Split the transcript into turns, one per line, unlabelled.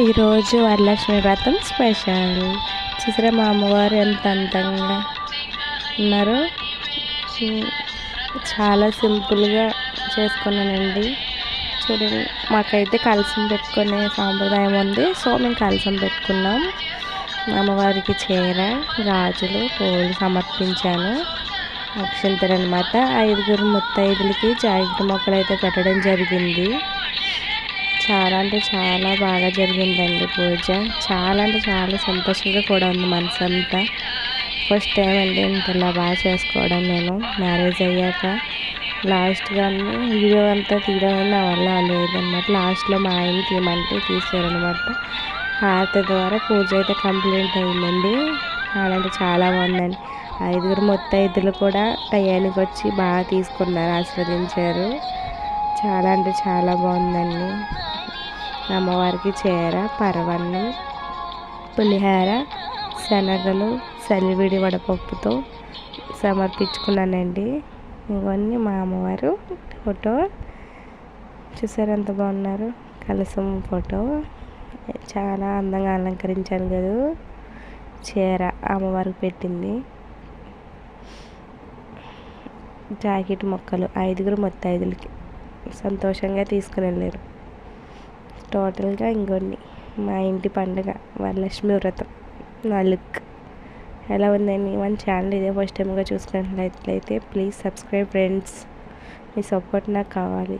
ఈరోజు వరలక్ష్మి వ్రతం స్పెషల్. చూసారా మా అమ్మవారు ఎంత అందంగా ఉన్నారో? చాలా సింపుల్గా చేసుకున్నానండి. చూడండి మాకైతే కలసం పెట్టుకునే సాంప్రదాయం ఉంది. సో మేము కలసం పెట్టుకున్నాం. అమ్మవారికి చీర గాజులు పూలు సమర్పించాను. అక్షంతలు అనమాట ఐదుగురు ముత్తైదులకి జాగ్రత్త మొక్కలు అయితే పెట్టడం జరిగింది. చాలా అంటే చాలా బాగా జరిగిందండి పూజ. చాలా అంటే చాలా సంతోషంగా కూడా ఉంది మనసు అంతా ఫస్ట్ టైం అండి ఇంతలా బాగా చేసుకోవడం నేను. మ్యారేజ్ అయ్యాక లాస్ట్ కానీ వీడియో అంతా తీయడం నా వల్ల లేదనమాట లాస్ట్లో మా ఆయన తీయమంటే తీసారనమాట హారతి ద్వారా పూజ అయితే కంప్లీట్ అయిందండి. అలాంటి అంటే చాలా బాగుందండి. ఐదుగురు ముత్తైదులు కూడా టయానికి వచ్చి బాగా తీసుకున్నారు ఆస్వాదించారు చాలా అంటే చాలా బాగుందండి. అమ్మవారికి చీర పరవన్నం పులిహార శనగలు సలివిడి వడపప్పుతో సమర్పించుకున్నానండి. ఇవన్నీ మా అమ్మవారు ఫోటో. చూసారు ఎంత బాగున్నారు? కలసం ఫోటో. చాలా అందంగా అలంకరించాను కదా. చీర అమ్మవారికి పెట్టింది. జాకెట్ మొక్కలు ఐదుగురు ముత్తైదులకి సంతోషంగా తీసుకుని వెళ్ళారు. టోటల్గా ఇంకొన్ని. మా ఇంటి పండుగ వరలక్ష్మి వ్రతం నా లుక్ ఎలా ఉందండి? మన ఛానల్ ఇదే ఫస్ట్ టైంగా చూసుకున్నట్లయితే ప్లీజ్ సబ్స్క్రైబ్ ఫ్రెండ్స్. మీ సపోర్ట్ నాకు కావాలి.